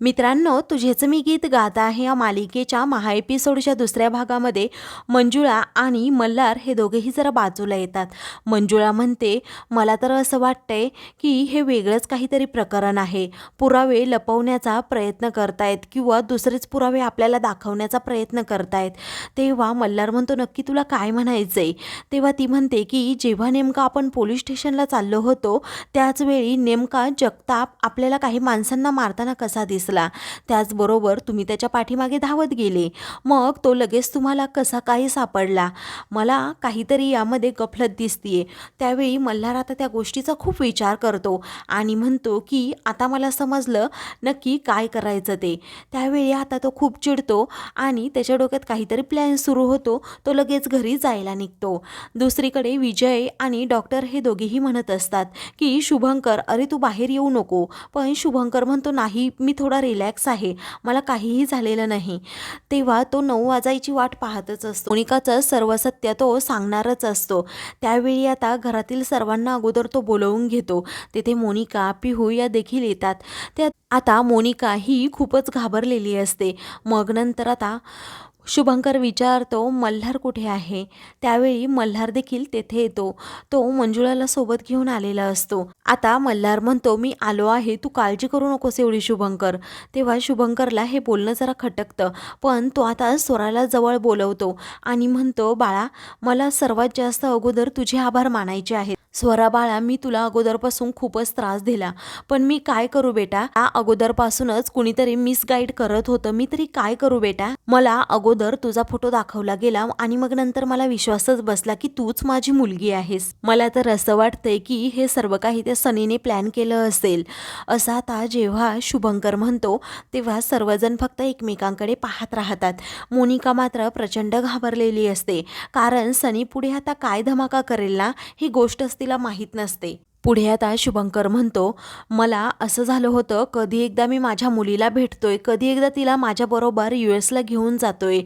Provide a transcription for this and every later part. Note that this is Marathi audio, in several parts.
मित्रांनो तुझेच मी गीत गात आहे या मालिकेच्या महा एपिसोडच्या दुसऱ्या भागामध्ये. मंजुळा आणि मल्हार हे दोघेही जरा बाजूला येतात. मंजुळा म्हणते मला तर असं वाटतंय की हे वेगळंच काहीतरी प्रकरण आहे. पुरावे लपवण्याचा प्रयत्न करतायत किंवा दुसरेच पुरावे आपल्याला दाखवण्याचा प्रयत्न करतायत. तेव्हा मल्हार म्हणतो नक्की तुला काय म्हणायचं आहे तेव्हा ती म्हणते की जेव्हा नेमका आपण पोलीस स्टेशनला चाललो होतो त्याचवेळी नेमका जगताप आपल्याला काही माणसांना मारताना कसा दिसला त्याचबरोबर तुम्ही त्याच्या पाठीमागे धावत गेले. मग तो लगेच तुम्हाला कसा काही सापडला? मला काहीतरी यामध्ये गफलत दिसतीये. त्यावेळी मल्हार आता त्या गोष्टीचा खूप विचार करतो आणि म्हणतो की आता मला समजलं नक्की काय करायचं ते. त्यावेळी आता तो खूप चिडतो आणि त्याच्या डोक्यात काहीतरी प्लॅन सुरू होतो. तो लगेच घरी जायला निघतो. दुसरीकडे विजय आणि डॉक्टर हे दोघेही म्हणत असतात की शुभंकर अरे तू बाहेर येऊ नको. पण शुभंकर म्हणतो नाही मी थोडा रिलॅक्स आहे. मला काहीही झालेलं नाही. तेव्हा तो नऊ वाजायची वाट पाहतच असतो. मोनिकाचं सर्व सत्य तो सांगणारच असतो. त्यावेळी आता घरातील सर्वांना अगोदर तो बोलवून घेतो. तेथे मोनिका पिहू या देखील येतात. त्या आता मोनिका ही खूपच घाबरलेली असते. मग नंतर आता शुभंकर विचारतो मल्हार कुठे आहे? त्यावेळी मल्हार देखील तेथे येतो. तो मंजुळाला सोबत घेऊन आलेला असतो. आता मल्हार म्हणतो मी आलो आहे तू काळजी करू नकोस एवढी शुभंकर. तेव्हा शुभंकरला हे बोलणं जरा खटकतं पण तो आता स्वराला जवळ बोलवतो आणि म्हणतो बाळा मला सर्वात जास्त अगोदर तुझे आभार मानायचे आहेत. स्वरा बाळा मी तुला अगोदरपासून खूपच त्रास दिला. पण मी काय करू बेटा? या अगोदरपासूनच कुणीतरी मिसगाईड करत होतं. मी तरी काय करू बेटा? मला अगोदर तुझा फोटो दाखवला गेला आणि मग नंतर मला विश्वासच बसला की तूच माझी मुलगी आहेस. मला तर असं वाटतंय की हे सर्व काही त्या सनीने प्लॅन केलं असेल. असं आता जेव्हा शुभंकर म्हणतो तेव्हा सर्वजण फक्त एकमेकांकडे पाहत राहतात. मोनिका मात्र प्रचंड घाबरलेली असते. कारण सनी पुढे आता काय धमाका करेल ना? ही गोष्ट असतील तिला माहीत नसते. पुढे आता शुभंकर म्हणतो मला असं झालं होतं कधी एकदा मी माझ्या मुलीला भेटतोय कधी एकदा तिला माझ्याबरोबर यू एसला घेऊन जातोय.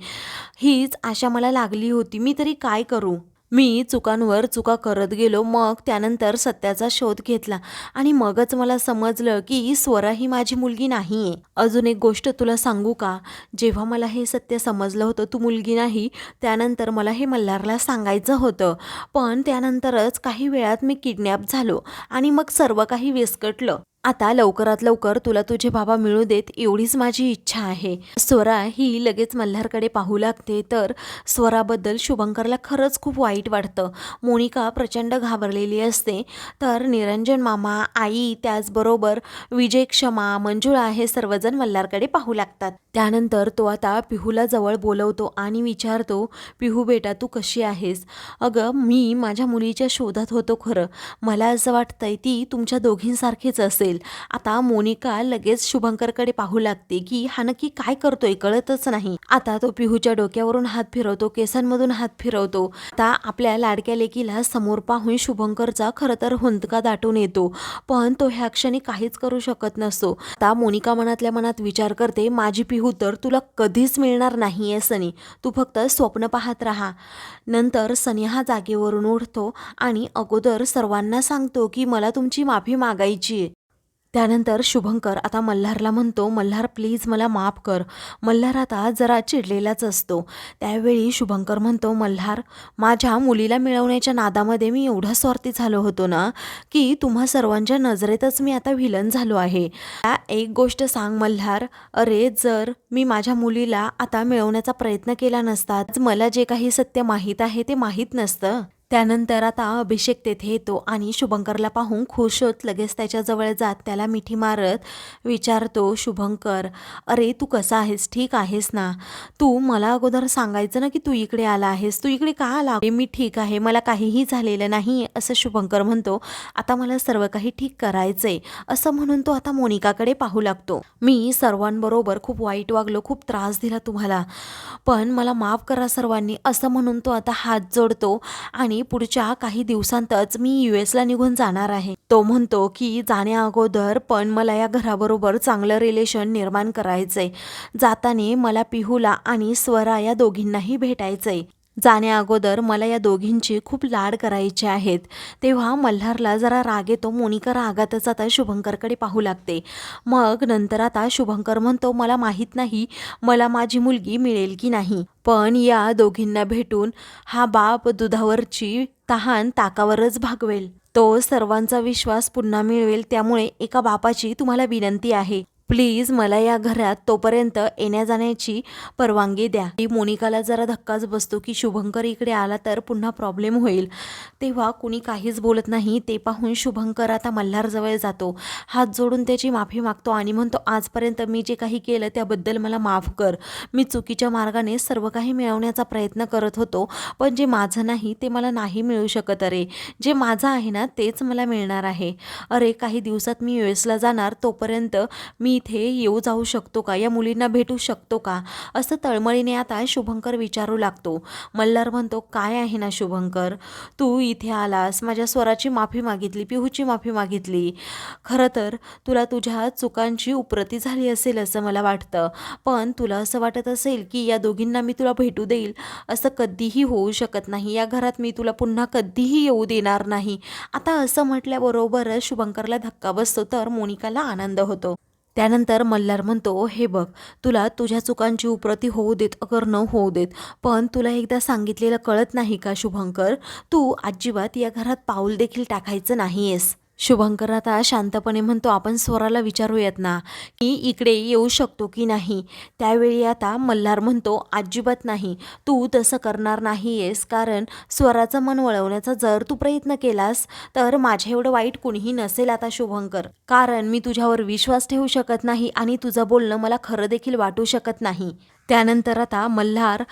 हीच आशा मला लागली होती. मी तरी काय करू? मी चुकांवर चुका करत गेलो मग त्यानंतर सत्याचा शोध घेतला. आणि मगच मला समजलं की स्वरा ही माझी मुलगी नाही आहे अजून एक गोष्ट तुला सांगू का? जेव्हा मला हे सत्य समजलं होतं तू मुलगी नाही त्यानंतर मला हे मल्हारला सांगायचं होतं. पण त्यानंतरच काही वेळात मी किडनॅप झालो आणि मग सर्व काही विस्कटलं. आता लवकरात लवकर तुला तुझे बाबा मिळू देत एवढीच माझी इच्छा आहे. स्वरा ही लगेच मल्हारकडे पाहू लागते तर स्वराबद्दल शुभंकरला खरंच खूप वाईट वाटतं. मोनिका प्रचंड घाबरलेली असते. तर निरंजन मामा आई त्याचबरोबर विजय क्षमा मंजुळा हे सर्वजण मल्हारकडे पाहू लागतात. त्यानंतर तो आता पिहूला जवळ बोलवतो आणि विचारतो पिहू बेटा तू कशी आहेस? अगं मी माझ्या मुलीच्या शोधात होतो खरं. मला असं वाटतंय ती तुमच्या दोघींसारखीच असेल. आता मोनिका लगेच शुभंकरकडे पाहू लागते की हा नक्की काय करतोय कळतच नाही. आता तो पिहूच्या डोक्यावरून हात फिरवतो केसांमधून हात फिरवतो. आता आपल्या लाडक्या लेकीला समोर पाहून शुभंकरचा खरं तर हुंदका दाटून येतो. पण तो ह्या क्षणी काहीच करू शकत नसतो. आता मोनिका मनातल्या मनात विचार करते माझी पिहू तर तुला कधीच मिळणार नाही आहे सनी. तू फक्त स्वप्न पाहत राहा. नंतर सनी हा जागेवरून उठतो आणि अगोदर सर्वांना सांगतो की मला तुमची माफी मागायची आहे. त्यानंतर शुभंकर आता मल्हारला म्हणतो मल्हार प्लीज मला माफ कर. मल्हार आता जरा चिडलेलाच असतो. त्यावेळी शुभंकर म्हणतो मल्हार माझ्या मुलीला मिळवण्याच्या नादामध्ये मी एवढा स्वार्थी झालो होतो ना की तुम्हा सर्वांच्या नजरेतच मी आता व्हिलन झालो आहे. त्या एक गोष्ट सांग मल्हार. अरे जर मी माझ्या मुलीला आता मिळवण्याचा प्रयत्न केला नसता मला जे काही सत्य माहीत आहे ते माहीत नसतं. त्यानंतर आता अभिषेक तेथे येतो आणि शुभंकरला पाहून खुश होत लगेच त्याच्याजवळ जात त्याला मिठी मारत विचारतो शुभंकर अरे तू कसा आहेस? ठीक आहेस ना? तू मला अगोदर सांगायचं ना की तू इकडे आला आहेस. तू इकडे का आला? मी ठीक आहे. मला काहीही झालेलं नाही असं शुभंकर म्हणतो. आता मला सर्व काही ठीक करायचंय असं म्हणून तो आता मोनिकाकडे पाहू लागतो. मी सर्वांबरोबर खूप वाईट वागलो खूप त्रास दिला तुम्हाला. पण मला माफ करा सर्वांनी असं म्हणून तो आता हात जोडतो आणि पुढच्या काही दिवसांतच मी यू एसला निघून जाणार आहे. तो म्हणतो की जाण्या अगोदर पण मला या घराबरोबर चांगलं रिलेशन निर्माण करायचंय. जाताने मला पिहूला आणि स्वरा या दोघींनाही भेटायचंय. जाण्याअगोदर मला या दोघींची खूप लाड करायचे आहेत. तेव्हा मल्हारला जरा राग येतो. मोनिका रागातच आता शुभंकरकडे पाहू लागते. मग नंतर आता शुभंकर म्हणतो मला माहीत नाही मला माझी मुलगी मिळेल की नाही. पण या दोघींना भेटून हा बाप दुधावरची तहान ताकावरच भागवेल. तो सर्वांचा विश्वास पुन्हा मिळवेल. त्यामुळे एका बापाची तुम्हाला विनंती आहे. प्लीज मला या घरात तोपर्यंत येण्या जाण्याची परवानगी द्या. ही मोनिकाला जरा धक्काच बसतो की शुभंकर इकडे आला तर पुन्हा प्रॉब्लेम होईल. तेव्हा कुणी काहीच बोलत नाही. ते पाहून शुभंकर आता मल्हारजवळ जातो. हात जोडून त्याची माफी मागतो आणि म्हणतो आजपर्यंत मी जे काही केलं त्याबद्दल मला माफ कर. मी चुकीच्या मार्गाने सर्व काही मिळवण्याचा प्रयत्न करत होतो पण जे माझं नाही ते मला नाही मिळू शकत अरे. जे माझं आहे ना तेच मला मिळणार आहे. अरे काही दिवसात मी यू एसला जाणार तोपर्यंत मी मी इथे येऊ जाऊ शकतो का? या मुलींना भेटू शकतो का? असं तळमळीने आता शुभंकर विचारू लागतो. मल्हार म्हणतो काय आहे ना शुभंकर? तू इथे आलास माझ्या स्वराची माफी मागितली पिहूची माफी मागितली. खरं तर तुला तुझ्या चुकांची उप्रती झाली असेल असं मला वाटतं. पण तुला असं वाटत असेल की या दोघींना मी तुला भेटू देईल असं कधीही होऊ शकत नाही. या घरात मी तुला पुन्हा कधीही येऊ देणार नाही. आता असं म्हटल्याबरोबरच शुभंकरला धक्का बसतो तर मोनिकाला आनंद होतो. त्यानंतर मल्हार म्हणतो हे बघ तुला तुझ्या चुकांची उप्रती होऊ देत अगर न होऊ देत पण तुला एकदा सांगितलेलं कळत नाही का शुभंकर? तू अजिबात या घरात पाऊल देखील टाकायचं नाही आहेस शुभंकर आता शांतपणे म्हणतो आपण स्वराला विचारूयात ना की इकडे येऊ शकतो की नाही? त्यावेळी आता मल्हार म्हणतो अजिबात नाही तू तसं करणार नाही आहेस कारण स्वराचं मन वळवण्याचा जर तू प्रयत्न केलास तर माझ्या एवढं वाईट कुणीही नसेल आता शुभंकर. कारण मी तुझ्यावर विश्वास ठेवू शकत नाही आणि तुझं बोलणं मला खरं देखील वाटू शकत नाही. त्यानंतर आता मल्हार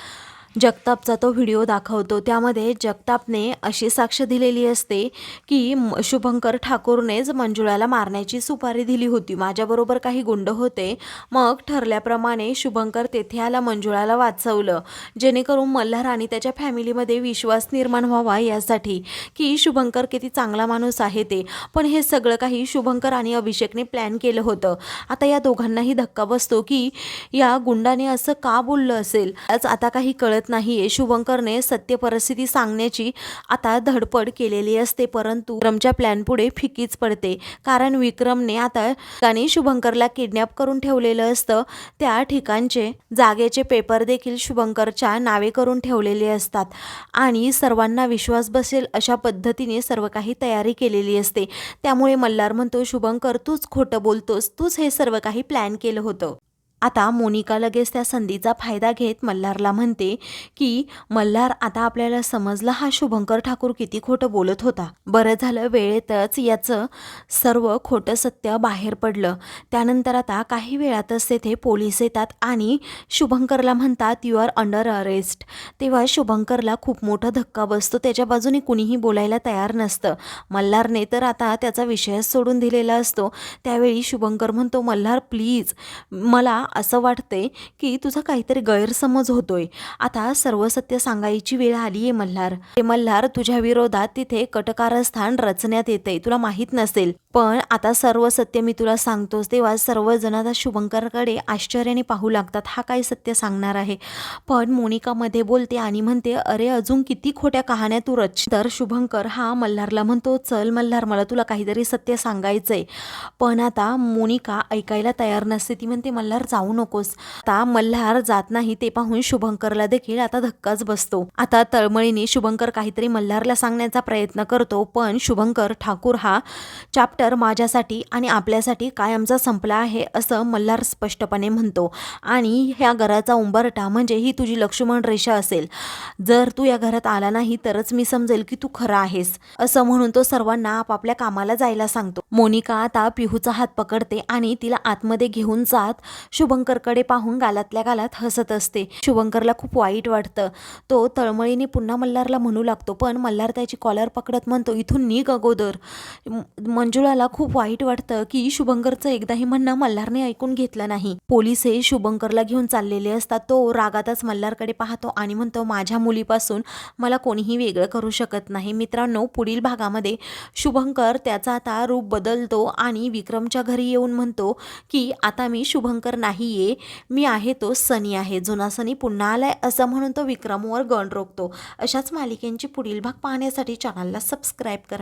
जगतापचा तो व्हिडिओ दाखवतो. त्यामध्ये जगतापने अशी साक्ष दिलेली असते की शुभंकर ठाकूरनेच मंजुळाला मारण्याची सुपारी दिली होती. माझ्याबरोबर काही गुंड होते. मग ठरल्याप्रमाणे शुभंकर तेथे आला मंजुळाला वाचवलं. जेणेकरून मल्हार आणि त्याच्या फॅमिलीमध्ये विश्वास निर्माण व्हावा यासाठी की शुभंकर किती चांगला माणूस आहे ते. पण हे सगळं काही शुभंकर आणि अभिषेकने प्लॅन केलं होतं. आता या दोघांनाही धक्का बसतो की या गुंडाने असं का बोललं असेल? आज आता काही कळत नाहीये शुभंकरने सत्य परिस्थिती सांगण्याची आता धडपड केलेली असते परंतु विक्रमच्या प्लॅन पुढे फिकीच पडते. कारण विक्रमने आता ठिकाणी शुभंकरला किडनॅप करून ठेवलेलं असतं. त्या ठिकाणचे जागेचे पेपर देखील शुभंकरच्या नावे करून ठेवलेले असतात आणि सर्वांना विश्वास बसेल अशा पद्धतीने सर्व काही तयारी केलेली असते. त्यामुळे मल्हार म्हणतो शुभंकर तूच खोटं बोलतोस. तूच हे सर्व काही प्लॅन केलं होतं. आता मोनिका लगेच त्या संधीचा फायदा घेत मल्हारला म्हणते की मल्हार आता आपल्याला समजलं हा शुभंकर ठाकूर किती खोटं बोलत होता. बरं झालं वेळेतच याचं सर्व खोटं सत्य बाहेर पडलं. त्यानंतर आता काही वेळातच तेथे पोलीस येतात आणि शुभंकरला म्हणतात यू आर अंडर अरेस्ट तेव्हा शुभंकरला खूप मोठा धक्का बसतो. त्याच्या बाजूने कुणीही बोलायला तयार नसतं. मल्हारने तर आता त्याचा विषयच सोडून दिलेला असतो. त्यावेळी शुभंकर म्हणतो मल्हार प्लीज मला असं वाटतंय की तुझा काहीतरी गैरसमज होतोय. आता सर्व सत्य सांगायची वेळ आली आहे मल्हार. ते मल्हार तुझ्या विरोधात तिथे कटकारस्थान रचण्यात येते तुला माहीत नसेल. पण आता सर्व सत्य मी तुला सांगतोस तेव्हा सर्वजण आता शुभंकरकडे आश्चर्याने पाहू लागतात. हा काय सत्य सांगणार आहे? पण मोनिकामध्ये बोलते आणि म्हणते अरे अजून किती खोट्या कहाण्या तू रच. तर शुभंकर हा मल्हारला म्हणतो चल मल्हार मला तुला काहीतरी सत्य सांगायचंय. पण आता मोनिका ऐकायला तयार नसते. ती म्हणते मल्हार जाऊ नकोस. आता मल्हार जात नाही ते पाहून शुभंकरला देखील आता धक्काच बसतो. आता तळमळीने शुभंकर काहीतरी मल्हारला सांगण्याचा प्रयत्न करतो पण शुभंकर ठाकूर हा चाप माझ्यासाठी आणि आपल्यासाठी कायमचा संपला आहे असं मल्हार स्पष्टपणे म्हणतो. आणि ह्या घराचा उंबरठा म्हणजे ही तुझी लक्ष्मण रेषा असेल. जर तू या घरात आला नाही तरच मी समजेल की तू खरा आहेस असं म्हणून तो सर्वांना आपापल्या कामाला जायला सांगतो. मोनिका आता पिहूचा हात पकडते आणि तिला आतमध्ये घेऊन जात शुभंकरकडे पाहून गालातल्या गालात हसत असते. शुभंकरला खूप वाईट वाटतं. तो तळमळीने पुन्हा मल्हारला म्हणू लागतो पण मल्हार त्याची कॉलर पकडत म्हणतो इथून निघ अगोदर. मंजुळा मंजुळाला खूप वाईट वाटतं की शुभंकरचं एकदाही म्हणणं मल्हारने ऐकून घेतलं नाही. पोलीस हे शुभंकरला घेऊन चाललेले असतात. तो रागातच मल्हारकडे पाहतो आणि म्हणतो माझ्या मुलीपासून मला कोणीही वेगळं करू शकत नाही. मित्रांनो पुढील भागामध्ये शुभंकर त्याचा आता रूप बदलतो आणि विक्रमच्या घरी येऊन म्हणतो की आता मी शुभंकर नाही आहे मी आहे तो सनी आहे. जुना सनी पुन्हा आलाय असं म्हणून तो विक्रमवर गण रोखतो. अशाच मालिकेंची पुढील भाग पाहण्यासाठी चॅनलला सबस्क्राईब करा.